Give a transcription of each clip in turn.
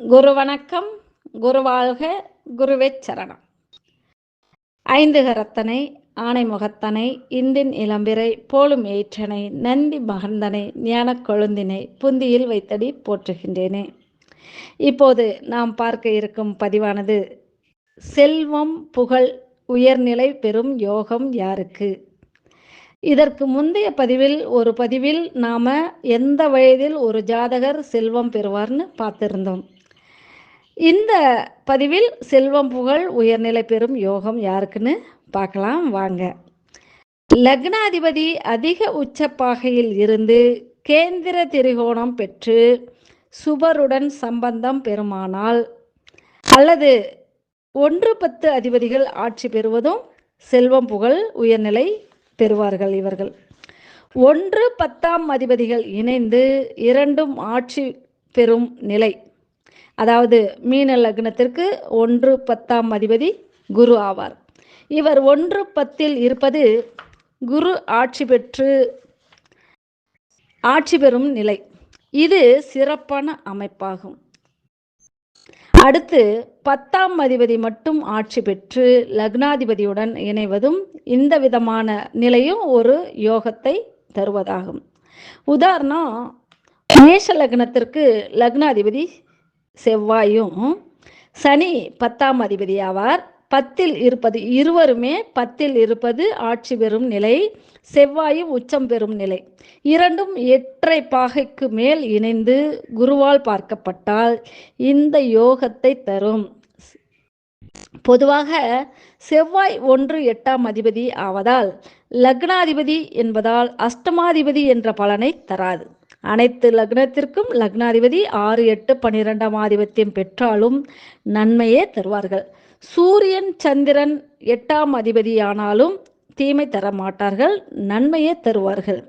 குரு வணக்கம் குருவாழ்க குருவே சரணம். ஐந்து கரத்தனை ஆனை முகத்தனை இந்தின் இளம்பிறை போலும் ஏற்றனை நந்தி மகந்தனை ஞான கொழுந்தினை புந்தியில் வைத்தடி போற்றுகின்றேனே. இப்போது நாம் பார்க்க இருக்கும் பதிவானது செல்வம் புகழ் உயர்நிலை பெறும் யோகம் யாருக்கு? இதற்கு முந்தைய பதிவில் ஒரு பதிவில் நாம் எந்த வயதில் ஒரு ஜாதகர் செல்வம் பெறுவார்னு பார்த்துருந்தோம். இந்த பதிவில் செல்வம் புகழ் உயர்நிலை பெறும் யோகம் யாருக்குன்னு பார்க்கலாம். வாங்க. லக்னாதிபதி அதிக உச்சப்பாகையில் இருந்து கேந்திர திரிகோணம் பெற்று சுபருடன் சம்பந்தம் பெறுமானால் அல்லது ஒன்று பத்து அதிபதிகள் ஆட்சி பெறுவதும் செல்வம் புகழ் உயர்நிலை பெறுவார்கள் இவர்கள். ஒன்று பத்தாம் அதிபதிகள் இணைந்து இரண்டும் ஆட்சி பெறும் நிலை அதாவது மீன லக்னத்திற்கு ஒன்று பத்தாம் அதிபதி குரு ஆவார். இவர் ஒன்று பத்தில் இருப்பது குரு ஆட்சி பெற்று ஆட்சி பெறும் நிலை. இது சிறப்பான அமைப்பாகும். அடுத்து பத்தாம் அதிபதி மட்டும் ஆட்சி பெற்று லக்னாதிபதியுடன் இணைவதும் இந்த விதமான நிலையும் ஒரு யோகத்தை தருவதாகும். உதாரணம் மேஷ லக்னத்திற்கு லக்னாதிபதி செவ்வாயும் சனி பத்தாம் அதிபதி ஆவார். பத்தில் இருப்பது இருவருமே பத்தில் இருப்பது ஆட்சி பெறும் நிலை செவ்வாயும் உச்சம் பெறும் நிலை. இரண்டும் எற்றை பாகைக்கு மேல் இணைந்து குருவால் பார்க்கப்பட்டால் இந்த யோகத்தை தரும். பொதுவாக செவ்வாய் ஒன்று எட்டாம் அதிபதி ஆவதால் லக்னாதிபதி என்பதால் அஷ்டமாதிபதி என்ற பலனை தராது. அனைத்து லக்னத்திற்கும் லக்னாதிபதி ஆறு எட்டு பன்னிரெண்டாம் ஆதிபத்தியம் பெற்றாலும் நன்மையே தருவார்கள். சூரியன் சந்திரன் எட்டாம் அதிபதியானாலும் தீமை தர மாட்டார்கள் நன்மையே தருவார்கள்.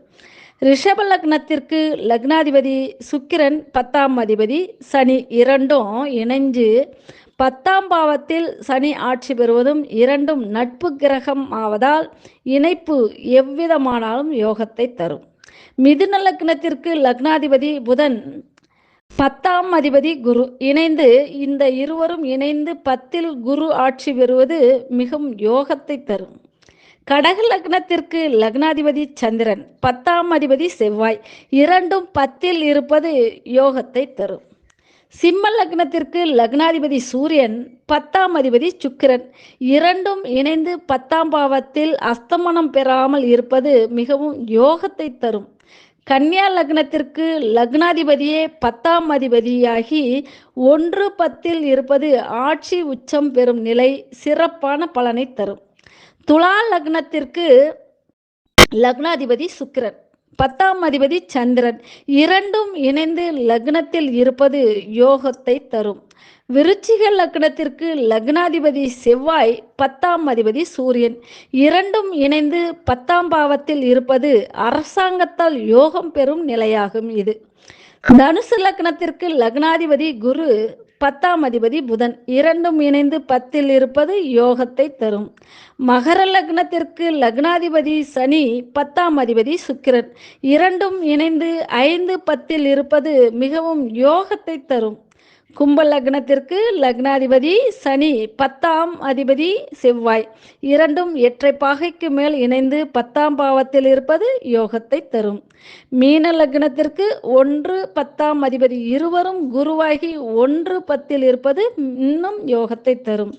ரிஷப லக்னத்திற்கு லக்னாதிபதி சுக்கிரன் பத்தாம் அதிபதி சனி இரண்டும் இணைஞ்சு பத்தாம் பாவத்தில் சனி ஆட்சி பெறுவதும் இரண்டும் நட்பு கிரகம் ஆவதால் இணைப்பு எவ்விதமானாலும் யோகத்தை தரும். மிதுன லக்னத்திற்கு லக்னாதிபதி புதன் பத்தாம் அதிபதி குரு. இணைந்து இந்த இருவரும் இணைந்து பத்தில் குரு ஆட்சி பெறுவது மிகவும் யோகத்தை தரும். கடக லக்னத்திற்கு லக்னாதிபதி சந்திரன் பத்தாம் அதிபதி செவ்வாய். இரண்டும் பத்தில் இருப்பது யோகத்தை தரும். சிம்ம லக்னத்திற்கு லக்னாதிபதி சூரியன் பத்தாம் அதிபதி சுக்கிரன். இரண்டும் இணைந்து பத்தாம் பாவத்தில் அஸ்தமனம் பெறாமல் இருப்பது மிகவும் யோகத்தை தரும். கன்னியா லக்னத்திற்கு லக்னாதிபதியே பத்தாம் அதிபதியாகி ஒன்று பத்தில் இருப்பது ஆட்சி உச்சம் பெறும் நிலை சிறப்பான பலனை தரும். துலா லக்னத்திற்கு லக்னாதிபதி சுக்கிரன். பத்தாம் அதிபதி சந்திரன். இரண்டும் இணைந்து லக்னத்தில் இருப்பது யோகத்தை தரும். விருச்சிக லக்னத்திற்கு லக்னாதிபதி செவ்வாய் பத்தாம் அதிபதி சூரியன். இரண்டும் இணைந்து பத்தாம் பாவத்தில் இருப்பது அரசாங்கத்தால் யோகம் பெறும் நிலையாகும் இது. தனுசு லக்னத்திற்கு லக்னாதிபதி குரு பத்தாம் அதிபதி புதன். இரண்டும் இணைந்து பத்தில் இருப்பது யோகத்தை தரும். மகர லக்னத்திற்கு லக்னாதிபதி சனி பத்தாம் அதிபதி சுக்கிரன். இரண்டும் இணைந்து ஐந்து பத்தில் இருப்பது மிகவும் யோகத்தை தரும். கும்ப லக்னத்திற்கு லக்னாதிபதி சனி பத்தாம் அதிபதி செவ்வாய். இரண்டும் எற்றை பாகைக்கு மேல் இணைந்து பத்தாம் பாவத்தில் இருப்பது யோகத்தை தரும். மீன லக்னத்திற்கு ஒன்று பத்தாம் அதிபதி இருவரும் குருவாகி ஒன்று பத்தில் இருப்பது இன்னும் யோகத்தை தரும்.